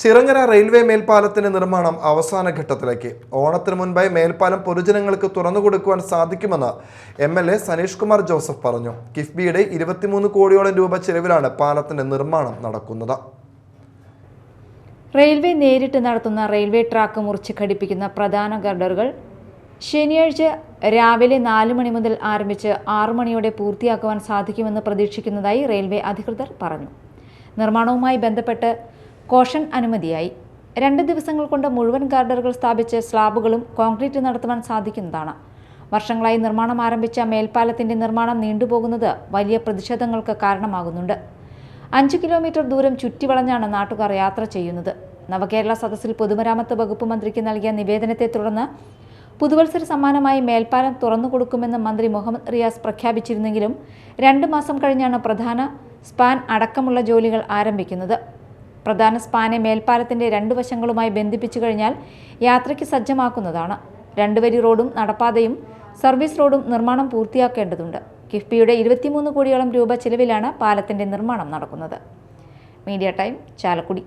Chirangara railway മേൽപ്പാലത്തിന്റെ നിർമ്മാണം അവസാന ഘട്ടത്തിലേക്ക്. ഓണത്തിന് മുൻപായി മേൽപ്പാലം പൊതുജനങ്ങൾക്ക് തുറന്നു കൊടുക്കുവാൻ സാധിക്കുമെന്ന് M L A Saneesh Kumar Joseph പറഞ്ഞു. കിഫ്ബിയുടെ ഇരുപത്തിമൂന്ന് കോടിയോളം രൂപ ചെലവിലാണ് പാലത്തിന്റെ നിർമ്മാണം നടക്കുന്നത്. റെയിൽവേ നേരിട്ട് നടത്തുന്ന റെയിൽവേ ട്രാക്ക് മുറിച്ച് ഘടിപ്പിക്കുന്ന പ്രധാന ഗർഡറുകൾ ശനിയാഴ്ച രാവിലെ നാല് മണി മുതൽ ആരംഭിച്ച് ആറു മണിയോടെ പൂർത്തിയാക്കുവാൻ സാധിക്കുമെന്ന് പ്രതീക്ഷിക്കുന്നതായി റെയിൽവേ അധികൃതർ പറഞ്ഞു. നിർമ്മാണവുമായി ബന്ധപ്പെട്ട് കോഷൻ അനുമതിയായി. രണ്ട് ദിവസങ്ങൾ കൊണ്ട് മുഴുവൻ ഗാർഡറുകൾ സ്ഥാപിച്ച് സ്ലാബുകളും കോൺക്രീറ്റ് നടത്തുവാൻ സാധിക്കുന്നതാണ്. വർഷങ്ങളായി നിർമ്മാണം ആരംഭിച്ച മേൽപ്പാലത്തിന്റെ നിർമ്മാണം നീണ്ടുപോകുന്നത് വലിയ പ്രതിഷേധങ്ങൾക്ക് കാരണമാകുന്നുണ്ട്. അഞ്ച് കിലോമീറ്റർ ദൂരം ചുറ്റിവളഞ്ഞാണ് നാട്ടുകാർ യാത്ര ചെയ്യുന്നത്. നവകേരള സദസ്സിൽ പൊതുമരാമത്ത് വകുപ്പ് മന്ത്രിക്ക് നൽകിയ നിവേദനത്തെ തുടർന്ന് പുതുവത്സര സമ്മാനമായി മേൽപ്പാലം തുറന്നു കൊടുക്കുമെന്ന് മന്ത്രി മുഹമ്മദ് റിയാസ് പ്രഖ്യാപിച്ചിരുന്നെങ്കിലും രണ്ട് മാസം കഴിഞ്ഞാണ് പ്രധാന സ്പാൻ അടക്കമുള്ള ജോലികൾ ആരംഭിക്കുന്നത്. പ്രധാന സ്പാനെ മേൽപ്പാലത്തിന്റെ രണ്ട് വശങ്ങളുമായി ബന്ധിപ്പിച്ചു കഴിഞ്ഞാൽ യാത്രയ്ക്ക് സജ്ജമാക്കുന്നതാണ്. രണ്ടുവരി റോഡും നടപ്പാതയും സർവീസ് റോഡും നിർമ്മാണം പൂർത്തിയാക്കേണ്ടതുണ്ട്. കിഫ്ബിയുടെ ഇരുപത്തിമൂന്ന് കോടിയോളം രൂപ ചിലവിലാണ് പാലത്തിന്റെ നിർമ്മാണം നടക്കുന്നത്. Media time Chalakudy.